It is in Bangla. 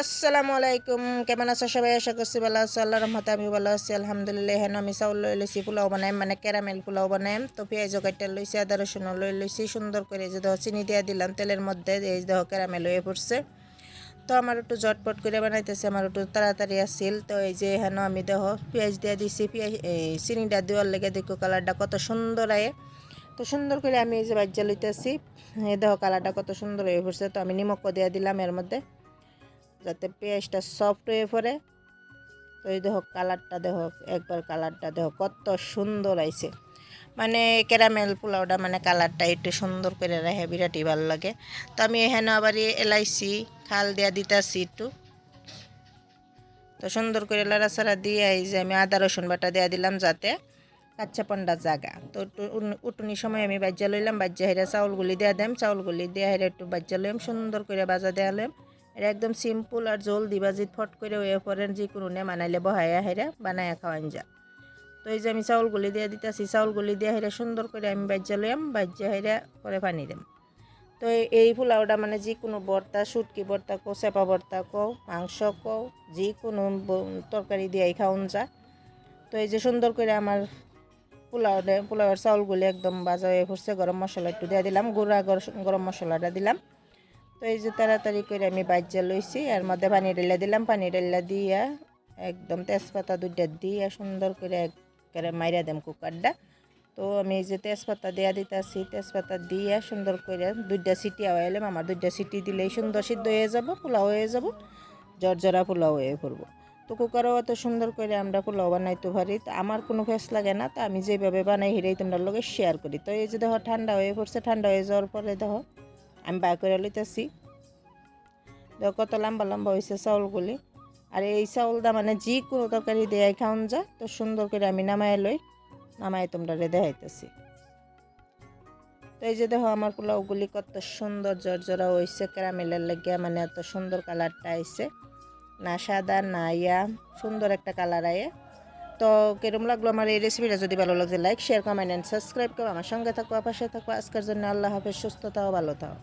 আসসালামু আলাইকুম। কেমন আছো সবাই? আশা করছি ভালো আছো। আল্লাহ রহমতে আমি ভালো আছি। আলহামদুলিল্লাহ, হেন আমি চাউল লই লইছি, পোলাও বানাইম মানে ক্যারামেল পোলাও বানাইম। তো পেঁয়াজ কাটটা লইছি, আদা রসুন লই লইছি। সুন্দর করে যে দেখো চিনি দিয়া দিলাম, তেলের মধ্যে এই দেখো ক্যারামেল হয়ে পড়ছে। তো আমার একটু জটপট করে বানাইতেছে, আমার একটু তাড়াতাড়ি আসছিল তো এই যে হেন আমি দেখো পেঁয়াজ দিয়ে দিছি, পেঁয়াজ, এই চিনিটা দেওয়ার লেগে দেখো কালারটা কত সুন্দর আয়ে। তো সুন্দর করে আমি এই যে বাজ্যা লইতেছি এই দেখো কালারটা কত সুন্দর হয়ে পড়ছে। তো আমি নিমক দিয়ে দিলাম এর মধ্যে। যাতে পেঁয়াজটা সফট হয়ে পড়ে। তো দেখো কালারটা দেখো, একবার কালারটা দেখো কত সুন্দর আইছে। মানে ক্যারামেল পোলাওটা মানে কালারটা একটু সুন্দর করে রাখে, বিরাটই ভালো লাগে। তো আমি এখানে আবার এলাইছি খাল দিয়া দিতেছি একটু। তো সুন্দর করে লাড়াচাড়া দিয়ে এই যে আমি আদা, রসুন বাটা দেওয়া দিলাম যাতে কাচ্চা পন্ডা জাগা। তো উটুনির সময় আমি বাজ্যা লইলাম, বাজ্যা হেরা চাউলগুলি দেওয়া দেম, চাউলগুলি দিয়ে হেরা একটু বাজ্যা লইম, সুন্দর করে বাজা দেওয়া লইম। একদম সিম্পল আর জল দিবা জিত ফট করে ওয়ে পরেন যে কোনো নে বানাইলে বহাইয়া হেরা বানাইয়া খাওয়ান যা। তো এই যে আমি চাউল চাউলগুলি দিয়ে দিতেছি, চাউলগুলি দিয়ে হেরা সুন্দর করে আমি বাজ্যা লইম বাজ্যা হেরা পরে পানি দেম। তো এই- পোলাওটা মানে যে কোনো ভর্তা শুটকি ভর্তা কো চেপা ভর্তা কো মাংস কো যে কোনো তরকারি দিয়েই খাওয়ান যা। তো এই যে সুন্দর করে আমার পোলাও পোলাওয়ের চাউলগুলি একদম বাজা হয়ে পড়ছে, গরম মশলা একটু দিয়ে দিলাম, গুঁড়া গর- গরম মশলাটা দিলাম। তো এই যে তাড়াতাড়ি করে আমি বাজ্যা লইছি, এর মধ্যে পানি ডেলা দিলাম। পানি ডেলা দিয়া একদম তেজপাতা দুইটা দিয়ে সুন্দর করে একেবারে মাইরা দেম কুকারটা। তো আমি এই যে তেজপাতা দেয়া দিতেছি, তেজপাতা দিয়ে সুন্দর করে দুইটা সিটি আওয়াইলাম আমার দুইটা সিটি দিলেই সুন্দর সিদ্ধ হয়ে যাব, পোলাও হয়ে যাব জর্জরা পোলাও হয়ে পড়ব। তো কুকারও এত সুন্দর করে আমরা পোলাও বানাইতে পারি, তো আমার কোনো ফেস লাগে না। তো আমি যেভাবে বানাই হেরেই তোমরা লগে শেয়ার করি। তো এই যে দেখো, ঠান্ডা হয়ে পড়ছে, ঠান্ডা হয়ে যাওয়ার পরে দেখো আমি বাই করে লইতেছি। কত লম্বা লম্বা হয়েছে চাউলগুলি। আর এই চাউলটা মানে যে কোনো তরকারি দেয়াই খাওয়ান যা, তো সুন্দর করে আমি নামাই লই নামাই তোমরা দেখাইতেছি। তো এই যে দেখো আমার পোলাওগুলি কত সুন্দর জর্জরা হয়েছে ক্যারামেলের লেগে মানে এত সুন্দর কালারটা আইছে। না সাদা, না ইয়া, সুন্দর একটা কালার আয়ে তো কিরম লাগল আমার এই রেসিপিটা যদি ভালো লাগছে like share comment and subscribe করো। আমার সঙ্গে থাকো পাশে থাকো। আজকের জন্য আল্লাহ হাফেজ, সুস্থ থাও, ভালো থাও।